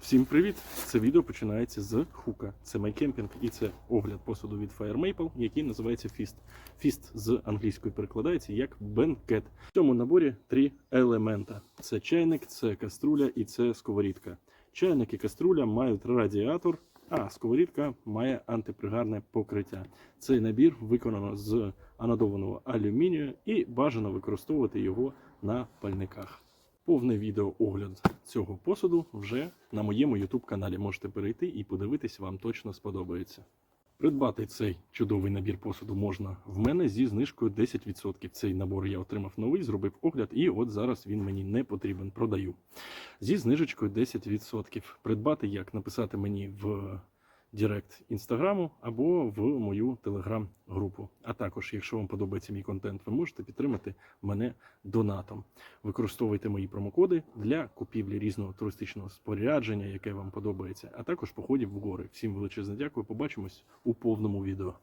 Всім привіт! Це відео починається з хука. Це майкемпінг і це огляд посуду від Fire Maple, який називається Fist. Fist з англійської перекладається як бенкет. В цьому наборі три елемента: це чайник, це каструля і це сковорідка. Чайник і каструля мають радіатор, а сковорідка має антипригарне покриття. Цей набір виконано з анодованого алюмінію і бажано використовувати його на пальниках. Повне відео огляд цього посуду вже на моєму YouTube каналі. Можете перейти і подивитись, вам точно сподобається. Придбати цей чудовий набір посуду можна в мене зі знижкою 10%. Цей набор я отримав новий, зробив огляд, і от зараз він мені не потрібен. Продаю зі знижечкою 10%. Придбати як написати мені в Директ інстаграму або в мою телеграм-групу. А також, якщо вам подобається мій контент, ви можете підтримати мене донатом. Використовуйте мої промокоди для купівлі різного туристичного спорядження, яке вам подобається, а також походів в гори. Всім величезне дякую. Побачимось у повному відео.